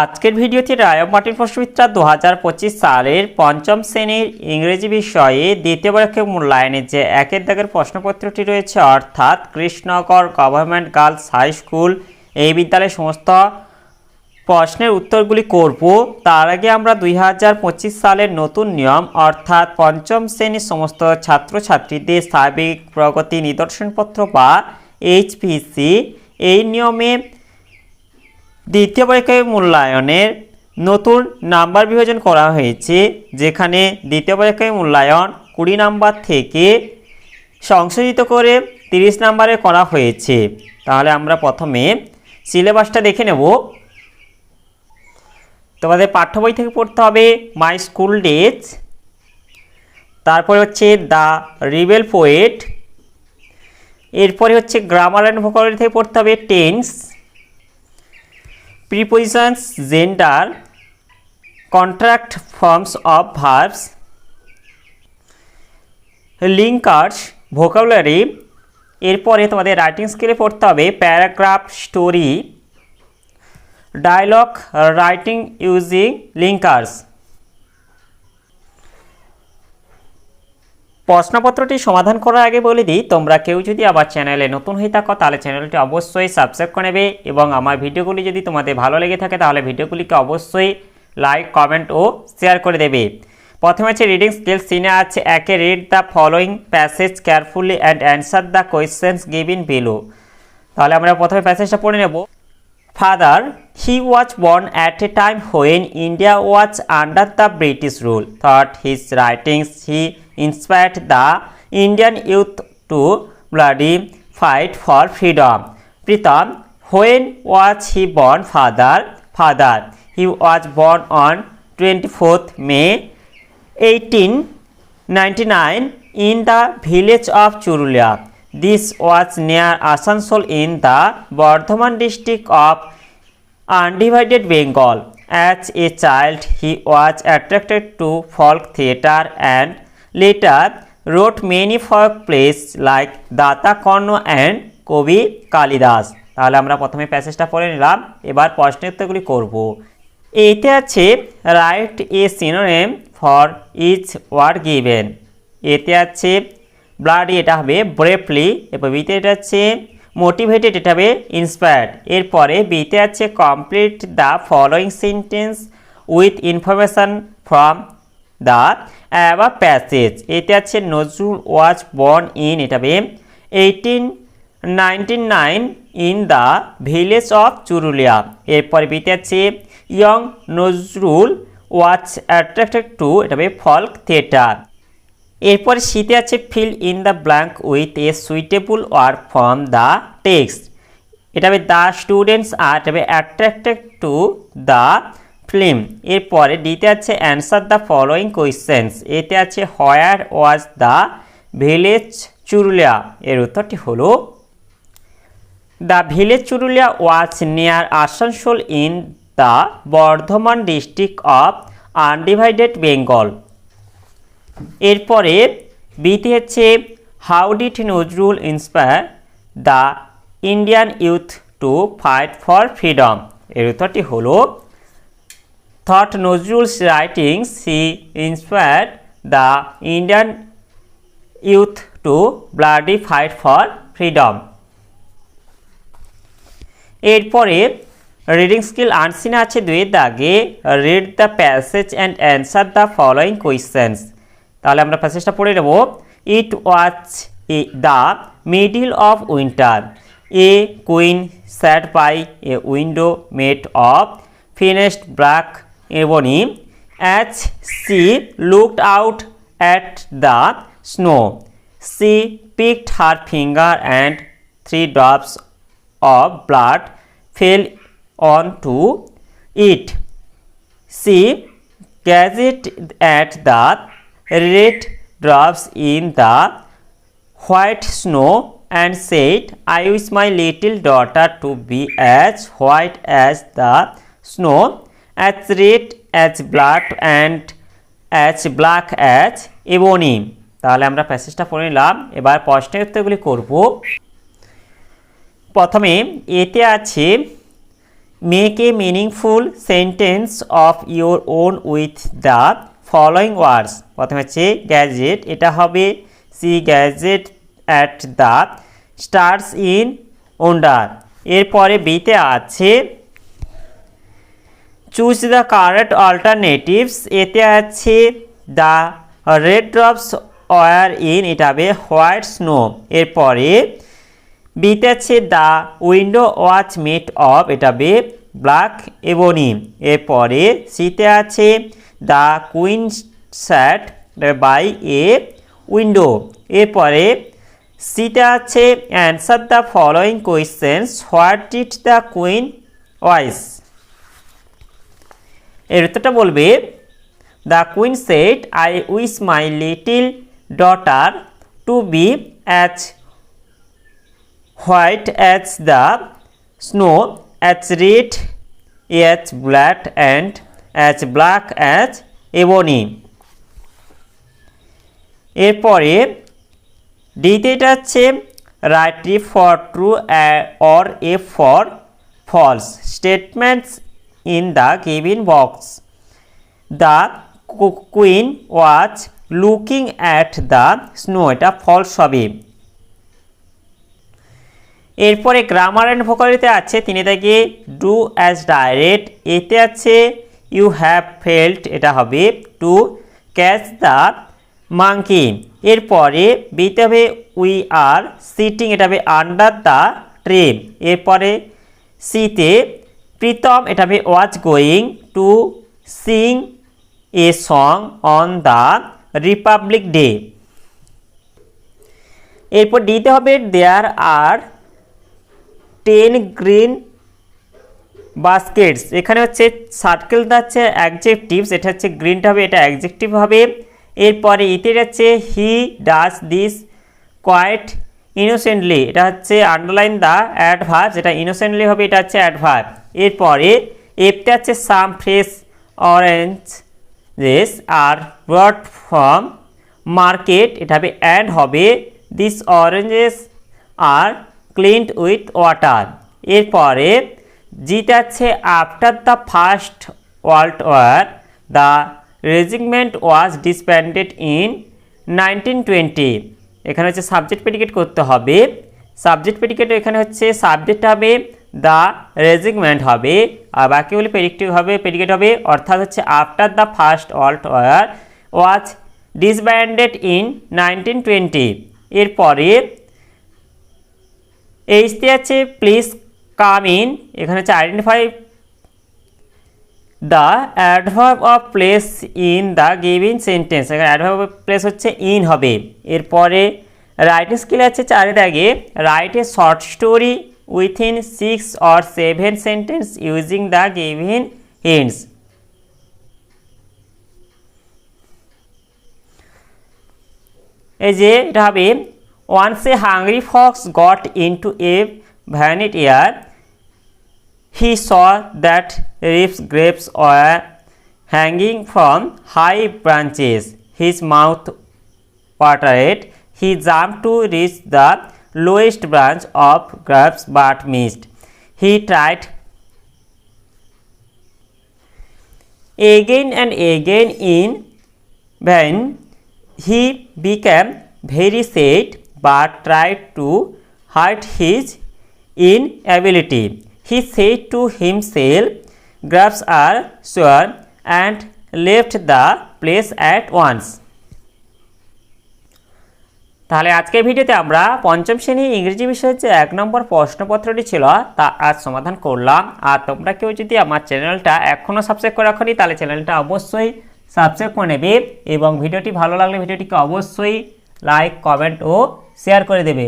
আজকের ভিডিওতে রায় মার্টিন প্রশ্নবিত্রা দু হাজার পঁচিশ সালের পঞ্চম শ্রেণির ইংরেজি বিষয়ে দ্বিতীয় পরীক্ষা মূল্যায়নের যে একের দাগের প্রশ্নপত্রটি রয়েছে, অর্থাৎ Krishnanagar government girls high school, এই বিদ্যালয়ের সমস্ত প্রশ্নের উত্তরগুলি করব। তার আগে আমরা দুই হাজার পঁচিশ সালের নতুন নিয়ম, অর্থাৎ পঞ্চম শ্রেণির সমস্ত ছাত্রছাত্রীদের সার্বিক প্রগতি নিদর্শনপত্র বা এইচপিসি, এই নিয়মে দ্বিতীয় পরীক্ষায় মূল্যায়নের নতুন নাম্বার বিভাজন করা হয়েছে, যেখানে দ্বিতীয় পরীক্ষায় মূল্যায়ন কুড়ি নাম্বার থেকে সংশোধিত করে তিরিশ নাম্বারে করা হয়েছে। তাহলে আমরা প্রথমে সিলেবাসটা দেখে নেব। তোমাদের পাঠ্য বই থেকে পড়তে হবে মাই স্কুল ডেজ, তারপরে হচ্ছে দ্য রিবেল পোয়েট, এরপরে হচ্ছে গ্রামার অ্যান্ড ভোকাবুলারি থেকে পড়তে হবে tense prepositions, gender, contract forms of verbs linkers vocabulary এরপরে তোমাদের রাইটিং স্কিলে পড়তে হবে paragraph story dialogue writing using linkers প্রশ্নপত্রটি সমাধান করার আগে বলে দিই তোমরা কেউ যদি আবার চ্যানেলে নতুন হয়ে থাকো তাহলে চ্যানেলটি অবশ্যই সাবস্ক্রাইব করে নেবে এবং আমার ভিডিওগুলি যদি তোমাদের ভালো লেগে থাকে তাহলে ভিডিওগুলিকে অবশ্যই লাইক কমেন্ট ও শেয়ার করে দেবে। প্রথমে আছে রিডিং স্কিলস সিনে আছে একে read the following passage carefully and answer the questions given below তাহলে আমরা প্রথমে প্যাসেজটা পড়ে নেব। Father, he was born at a time when India was under the British rule. Thought his writings he inspired the Indian youth to bloody fight for freedom. Pritam, when was he born? Father, father, he was born on 24th May 1899 in the village of Churulia. This was near Asansol in the Bardhaman district of undivided Bengal. As a child, he was attracted to folk theatre and later wrote many folk plays like Data Karno and কবি কালিদাস তাহলে আমরা প্রথমে প্যাসেজটা পড়ে নিলাম এবার প্রশ্নের উত্তরগুলি করব। এইতে আছে write a synonym for each word given এতে আছে ব্লাডি এটা হবে ব্রেফলি বিতে এটা আছে মোটিভেটেড এটা হবে ইন্সপায়ার্ড এরপরে বিতে আছে complete the following sentence with information from the above passage এতে আছে নজরুল ওয়াজ বর্ন ইন এটা হবে eighteen nineteen nine in the village of Churulia এরপরে বিতে আছে young Nazrul was attracted to এটা হবে ফল্ক থিয়েটার এরপরে শীতে আছে fill in the blank with a suitable work from the text এটা হবে দ্য স্টুডেন্টস আর এটা হবে অ্যাট্রাক্টেড টু দ্য ফিল্ম এরপরে ডিতে আছে অ্যান্সার দ্য ফলোয়িং কোয়েশ্চেন্স এতে আছে where was the village Churulia? এর উত্তরটি হলো the village Churulia was near Asansol in the Bardhaman district of undivided Bengal এরপরে বিতে হচ্ছে how did Nazrul inspire the Indian youth to fight for freedom এর উত্তরটি হলো through Nazrul's writings he inspired the Indian youth to bloody fight for freedom এরপরে reading skill unseen আছে দুই দাগে read the passage and answer the following questions তাহলে আমরা প্যাসেজটা পড়ে নেব। It was a the middle of winter a queen sat by a window made of finest black ebony as she looked out at the snow she picked her and three drops of blood fell on to it She gazed at the red drops in the white snow and said, I wish my little daughter to be as white as the snow, as red as blood, and as black as ebony. তাহলে আমরা প্যাসেজটা পড়ে নিলাম এবার প্রশ্নের উত্তরগুলি করব প্রথমে এতে আছে make a meaningful sentence of your own with the following words প্রথমে হচ্ছে গ্যাজেট এটা হবে she gazed at the stars in wonder এরপরে বিতে আছে চুজ দ্য কারেক্ট অল্টারনেটিভস এতে আছে the red drops were in এটা হবে হোয়াইট স্নো এরপরে বিতে আছে the window was made of এটা হবে ব্ল্যাক এবনি এরপরে সিতে আছে the queen sat by a window. এরপরে সিতে আছে answer the following questions, what did the queen wish? এর উত্তরটা বলবে, the queen said I wish my little daughter to be as white as the snow as red as black and as black as ebony এরপরে ডিতে এটা হচ্ছে write for true or a for false statements in the given box the queen was looking at the snow এটা false হবে। এরপরে grammar and ভোকালিতে আছে। তিনি তাকে ডু অ্যাজ ডাইরেক্ট এতে আছে ইউ হ্যাভ ফেল্ট এটা হবে টু ক্যাচ দ্য মাঙ্কি এরপরে বিতে হবে উই আর সিটিং এটা হবে আন্ডার দ্য ট্রে এরপরে সিতে প্রীতম, এটা হবে was going to sing a song on the republic day এরপর ডিতে হবে there are ten green baskets এখানে হচ্ছে সার্কেল হচ্ছে অ্যাডজেক্টিভস এটা হচ্ছে গ্রিনটা হবে, এটা অ্যাডজেক্টিভ হবে। এরপরে ইতে হচ্ছে he does this quite innocently এটা হচ্ছে আন্ডারলাইন দ্য অ্যাডভার্ব যেটা ইনোসেন্টলি হবে, এটা হচ্ছে অ্যাডভার্ব এরপরে এফতে হচ্ছে some fresh oranges are brought from market এটা হবে অ্যাড হবে। This oranges are cleaned with water এরপরে জিতে আছে after the first world war the regiment was disbanded in nineteen twenty এখানে হচ্ছে সাবজেক্ট প্রেডিকেট করতে হবে। সাবজেক্ট প্রেডিকেট এখানে হচ্ছে সাবজেক্ট হবে দ্য রেজিগমেন্ট হবে। আর বাকিগুলি প্রেডিক্টিভ হবে প্রেডিকেট হবে, অর্থাৎ হচ্ছে after the first world war was disbanded in nineteen twenty এরপরে এইচতে আছে প্লিজ কাম ইন এখানে হচ্ছে identify the adverb of place in the giving sentence এখানে অ্যাডভার্ব অফ প্লেস হচ্ছে ইন হবে। এরপরে রাইটিং স্কিল আছে চারে দাগে write a short story within six or seven sentence using the giving hints এই যে এটা হবে once a hungry fox got into a ভ্যানিট air he saw that ripe grapes were hanging from high branches his mouth watered. He jumped to reach the lowest branch of grapes but missed. He tried again and again in vain. He became very sad but tried to hide his inability. He said to himself, Grapes are sure and left the place at once. তাহলে আজকের ভিডিওতে আমরা পঞ্চম শ্রেণি ইংরেজি বিষয়ের যে এক নম্বর প্রশ্নপত্রটি ছিল তা আজ সমাধান করলাম আর তোমরা কেউ যদি আমার চ্যানেলটা এখনও সাবস্ক্রাইব করে রাখনি তাহলে চ্যানেলটা অবশ্যই সাবস্ক্রাইব করে নেবে এবং ভিডিওটি ভালো লাগলে ভিডিওটিকে অবশ্যই লাইক কমেন্ট ও শেয়ার করে দেবে